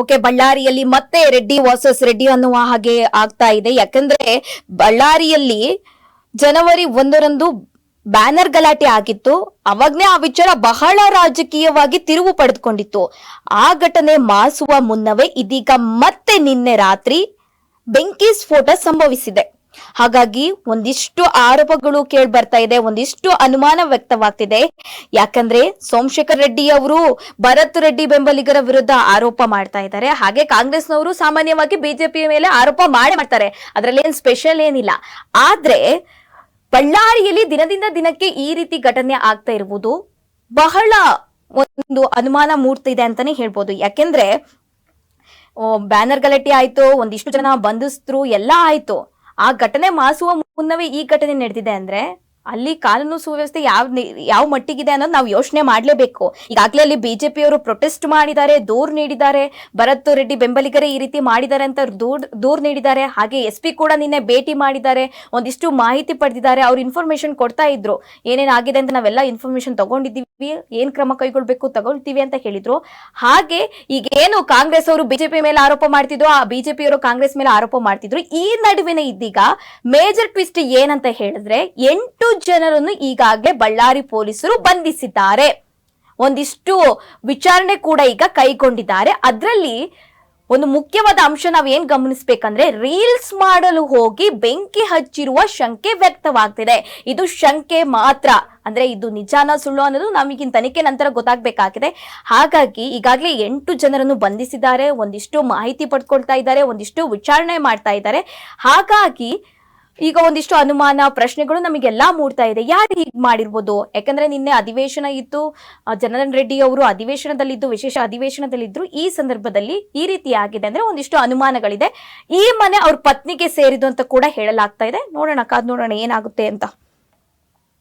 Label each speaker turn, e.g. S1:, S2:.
S1: Okay, ಬಳ್ಳಾರಿಯಲ್ಲಿ ಮತ್ತೆ Reddy versus Reddy ಅನ್ನುವ ಹಾಗೆ ಆಗ್ತಾ ಇದೆ. ಯಾಕಂದ್ರೆ ಬಳ್ಳಾರಿಯಲ್ಲಿ ಜನವರಿ ಒಂದರಂದು ಬ್ಯಾನರ್ ಗಲಾಟೆ ಆಗಿತ್ತು. ಅವಾಗ್ನೇ ಆ ವಿಚಾರ ಬಹಳ ರಾಜಕೀಯವಾಗಿ ತಿರುವು ಪಡೆದುಕೊಂಡಿತ್ತು. ಆ ಘಟನೆ ಮಾಸುವ ಮುನ್ನವೇ ಇದೀಗ ಮತ್ತೆ ನಿನ್ನೆ ರಾತ್ರಿ ಬೆಂಕಿ ಸ್ಫೋಟ ಸಂಭವಿಸಿದೆ. ಹಾಗಾಗಿ ಒಂದಿಷ್ಟು ಆರೋಪಗಳು ಕೇಳಿ ಬರ್ತಾ ಇದೆ, ಒಂದಿಷ್ಟು ಅನುಮಾನ ವ್ಯಕ್ತವಾಗ್ತಿದೆ. ಯಾಕಂದ್ರೆ ಸೋಮಶೇಖರ್ ರೆಡ್ಡಿ ಅವರು ಭರತ್ ರೆಡ್ಡಿ ಬೆಂಬಲಿಗರ ವಿರುದ್ಧ ಆರೋಪ ಮಾಡ್ತಾ ಇದ್ದಾರೆ. ಹಾಗೆ ಕಾಂಗ್ರೆಸ್ನವರು ಸಾಮಾನ್ಯವಾಗಿ ಬಿಜೆಪಿ ಮೇಲೆ ಆರೋಪ ಮಾಡಿ ಮಾಡ್ತಾರೆ. ಅದರಲ್ಲಿ ಏನ್ ಸ್ಪೆಷಲ್ ಏನಿಲ್ಲ. ಆದ್ರೆ ಬಳ್ಳಾರಿಯಲ್ಲಿ ದಿನದಿಂದ ದಿನಕ್ಕೆ ಈ ರೀತಿ ಘಟನೆ ಆಗ್ತಾ ಇರುವುದು ಬಹಳ ಒಂದು ಅನುಮಾನ ಮೂಡ್ತಿದೆ ಅಂತಾನೆ ಹೇಳ್ಬೋದು. ಯಾಕೆಂದ್ರೆ ಬ್ಯಾನರ್ ಗಲಾಟೆ ಆಯ್ತು, ಒಂದಿಷ್ಟು ಜನ ಬಂಧಿಸ್ತರು ಎಲ್ಲ ಆಯ್ತು. ಆ ಘಟನೆ ಮಾಸುವ ಮುನ್ನವೇ ಈ ಘಟನೆ ನಡೆದಿದೆ ಅಂದ್ರೆ ಅಲ್ಲಿ ಕಾನೂನು ಸುವ್ಯವಸ್ಥೆ ಯಾವ ಯಾವ ಮಟ್ಟಿಗಿದೆ ಅನ್ನೋದು ನಾವು ಯೋಚನೆ ಮಾಡಲೇಬೇಕು. ಈಗಾಗಲೇ ಅಲ್ಲಿ ಬಿಜೆಪಿಯವರು ಪ್ರೊಟೆಸ್ಟ್ ಮಾಡಿದ್ದಾರೆ, ದೂರ್ ನೀಡಿದ್ದಾರೆ. ಭರತ್ ರೆಡ್ಡಿ ಬೆಂಬಲಿಗರೇ ಈ ರೀತಿ ಮಾಡಿದ್ದಾರೆ ಅಂತ ದೂರ್ ದೂರ್ ನೀಡಿದ್ದಾರೆ. ಹಾಗೆ ಎಸ್ ಪಿ ಕೂಡ ನಿನ್ನೆ ಭೇಟಿ ಮಾಡಿದ್ದಾರೆ. ಒಂದಿಷ್ಟು ಮಾಹಿತಿ ಪಡೆದಿದ್ದಾರೆ. ಅವ್ರು ಇನ್ಫಾರ್ಮೇಶನ್ ಕೊಡ್ತಾ ಇದ್ರು. ಏನೇನಾಗಿದೆ ಅಂತ ನಾವೆಲ್ಲ ಇನ್ಫಾರ್ಮೇಶನ್ ತಗೊಂಡಿದ್ದೀವಿ. ಏನು ಕ್ರಮ ಕೈಗೊಳ್ಬೇಕು ತಗೊಳ್ತೀವಿ ಅಂತ ಹೇಳಿದ್ರು. ಹಾಗೆ ಈಗ ಏನು ಕಾಂಗ್ರೆಸ್ ಅವರು ಬಿಜೆಪಿ ಮೇಲೆ ಆರೋಪ ಮಾಡ್ತಿದ್ರು ಆ ಬಿಜೆಪಿಯವರು ಕಾಂಗ್ರೆಸ್ ಮೇಲೆ ಆರೋಪ ಮಾಡ್ತಿದ್ರು. ಈ ನಡುವಿನ ಇದ್ದೀಗ ಮೇಜರ್ ಟ್ವಿಸ್ಟ್ ಏನಂತ ಹೇಳಿದ್ರೆ, ಎಂಟು ಜನರನ್ನು ಈಗಾಗಲೇ ಬಳ್ಳಾರಿ ಪೊಲೀಸರು ಬಂಧಿಸಿದ್ದಾರೆ. ಒಂದಿಷ್ಟು ವಿಚಾರಣೆ ಕೂಡ ಈಗ ಕೈಗೊಂಡಿದ್ದಾರೆ. ಅದರಲ್ಲಿ ಒಂದು ಮುಖ್ಯವಾದ ಅಂಶ ನಾವು ಏನ್ ಗಮನಿಸ್ಬೇಕಂದ್ರೆ, ರೀಲ್ಸ್ ಮಾಡಲು ಹೋಗಿ ಬೆಂಕಿ ಹಚ್ಚಿರುವ ಶಂಕೆ ವ್ಯಕ್ತವಾಗ್ತಿದೆ. ಇದು ಶಂಕೆ ಮಾತ್ರ. ಅಂದ್ರೆ ಇದು ನಿಜಾನ ಸುಳ್ಳು ಅನ್ನೋದು ನಮಗಿನ್ ತನಿಖೆ ನಂತರ ಗೊತ್ತಾಗ್ಬೇಕಾಗಿದೆ. ಹಾಗಾಗಿ ಈಗಾಗಲೇ ಎಂಟು ಜನರನ್ನು ಬಂಧಿಸಿದ್ದಾರೆ. ಒಂದಿಷ್ಟು ಮಾಹಿತಿ ಪಡ್ಕೊಳ್ತಾ ಇದ್ದಾರೆ. ಒಂದಿಷ್ಟು ವಿಚಾರಣೆ ಮಾಡ್ತಾ ಇದ್ದಾರೆ. ಹಾಗಾಗಿ ಈಗ ಒಂದಿಷ್ಟು ಅನುಮಾನ, ಪ್ರಶ್ನೆಗಳು ನಮಗೆಲ್ಲಾ ಮೂಡ್ತಾ ಇದೆ. ಯಾರು ಹೀಗ್ ಮಾಡಿರ್ಬೋದು? ಯಾಕಂದ್ರೆ ನಿನ್ನೆ ಅಧಿವೇಶನ ಇತ್ತು. ಜನಾರ್ದನ್ ರೆಡ್ಡಿ ಅವರು ಅಧಿವೇಶನದಲ್ಲಿದ್ದು, ವಿಶೇಷ ಅಧಿವೇಶನದಲ್ಲಿದ್ರು ಈ ಸಂದರ್ಭದಲ್ಲಿ ಈ ರೀತಿ ಆಗಿದೆ ಅಂದ್ರೆ ಒಂದಿಷ್ಟು ಅನುಮಾನಗಳಿದೆ. ಈ ಮನೆ ಅವ್ರ ಪತ್ನಿಗೆ ಸೇರಿದ್ದು ಅಂತ ಕೂಡ ಹೇಳಲಾಗ್ತಾ ಇದೆ. ನೋಡೋಣ, ಕಾದ್ ನೋಡೋಣ ಏನಾಗುತ್ತೆ ಅಂತ.